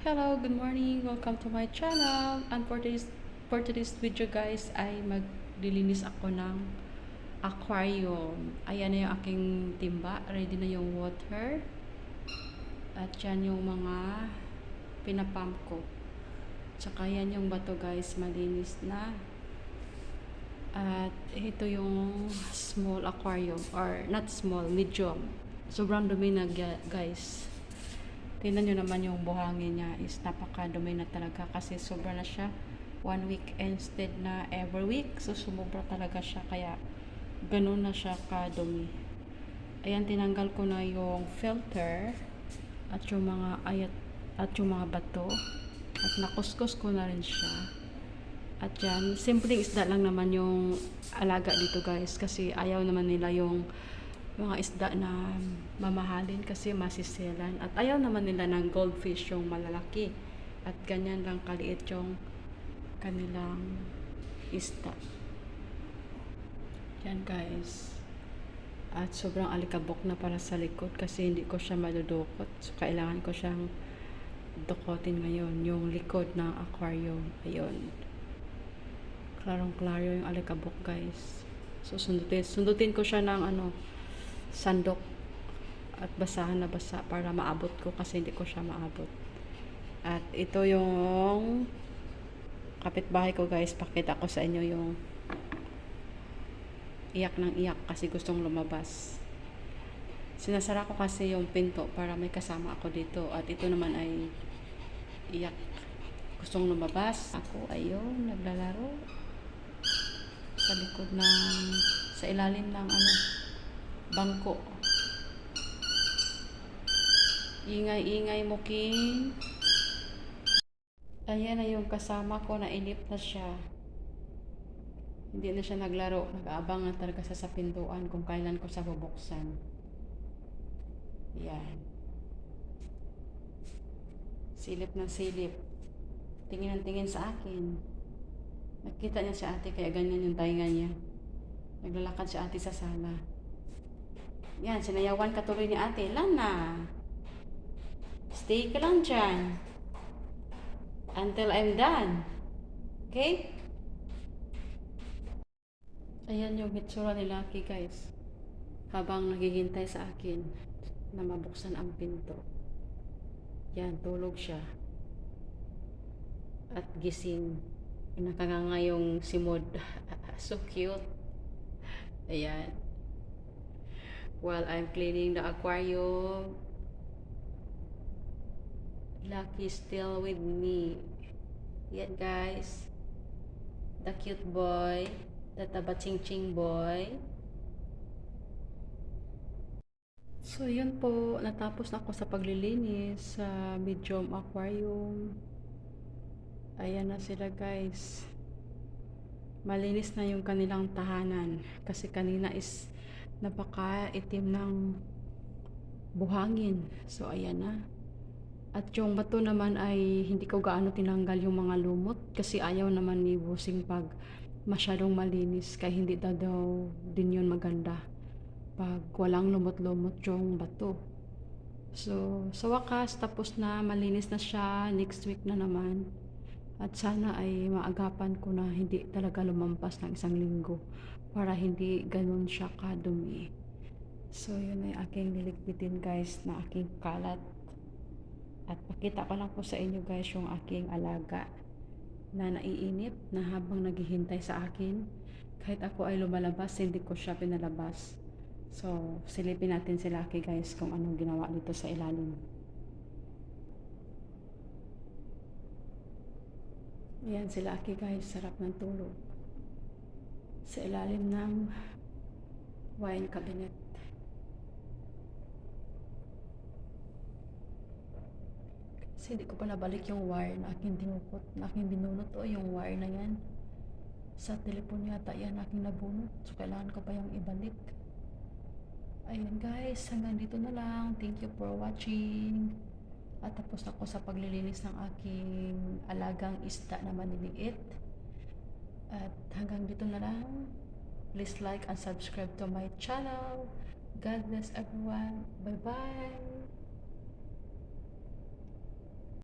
Hello, good morning. Welcome to my channel. And for today's, for today's video guys ay maglilinis ako ng aquarium. Ayan na yung aking timba. Ready na yung water. At yan yung mga pinapump ko. Tsaka yan yung bato guys. Malinis na. At ito yung small aquarium. Or not small, medium. Sobrang dumi na gu- guys. Tingnan nyo naman yung buhangin niya is napakadumi na talaga kasi sobra na siya one week instead na every week. So, sumobra talaga siya kaya ganun na siya kadumi. Ayan, tinanggal ko na yung filter at yung mga ayat at yung mga bato at nakuskus ko na rin siya. At yan, simpleng isda lang naman yung alaga dito guys kasi ayaw naman nila yung mga isda na mamahalin kasi masisilan. At ayaw naman nila ng goldfish yung malalaki. At ganyan lang kaliit yung kanilang isda. Yan guys. At sobrang alikabok na para sa likod kasi hindi ko siya madudukot. So kailangan ko siyang dukotin ngayon. Yung likod ng aquarium. Ayun. Klarong-klaro yung alikabok guys. So sundutin, sundutin ko siya ng ano, sandok at basahan na basa para maabot ko kasi hindi ko siya maabot. At ito yung kapitbahay ko guys, pakita ko sa inyo yung iyak ng iyak kasi gustong lumabas. Sinasara ko kasi yung pinto para may kasama ako dito at ito naman ay iyak. Gustong lumabas. Ako ayun, naglalaro sa likod ng sa ilalim ng ano bangko. Ingay-ingay mo, King. Ayan na yung kasama ko na inip na siya. Hindi na siya naglaro. Nag-aabang na talaga sa sa pintuan kung kailan ko siya bubuksan. Yan. Silip ng silip. Tingin ng tingin sa akin. Nakita niya si ate kaya ganyan yung tainga niya. Naglalakad si ate sa sala. Yan, sinayawan ka tuloy ni ate. Lana. Stay ka lang dyan. Until I'm done. Okay? Ayan yung hitsura ni Lucky guys. Habang naghihintay sa akin na mabuksan ang pinto. Yan, tulog siya. At gising. Nakanganga yung simod. so cute. Ayan. While I'm cleaning the aquarium, Lucky still with me. Yan guys. The cute boy. The taba ching ching boy. So yun po, natapos na ako sa paglilinis sa medium aquarium. Ayan na sila guys. Malinis na yung kanilang tahanan kasi kanina is napaka itim ng buhangin. So ayan na. At yung bato naman ay hindi ko gaano tinanggal yung mga lumot kasi ayaw naman ni Busing pag masyadong malinis kaya hindi daw, daw din yun maganda pag walang lumot-lumot yung bato. So, sa wakas, tapos na, malinis na siya, next week na naman. At sana ay maagapan ko na hindi talaga lumampas ng isang linggo para hindi ganun siya kadumi. So, yun ay aking niligpitin guys na aking kalat. At pakita ko lang po sa inyo guys yung aking alaga na naiinip na habang naghihintay sa akin. Kahit ako ay lumalabas, hindi ko siya pinalabas. So, silipin natin si Lucky guys kung anong ginawa dito sa ilalim. Ayan si Lucky guys, sarap ng tulog. Sa ilalim ng wine cabinet. Kasi hindi ko pa nabalik yung wire na aking dinukot, na aking binunot o yung wire na yan. Sa telepon yata yan aking nabunot. So, kailangan ko pa yung ibalik. Ayun guys, hanggang dito na lang. Thank you for watching. At tapos ako sa paglilinis ng aking alagang isda na maniliit. At hanggang dito na lang. Please like and subscribe to my channel. God bless everyone. Bye-bye.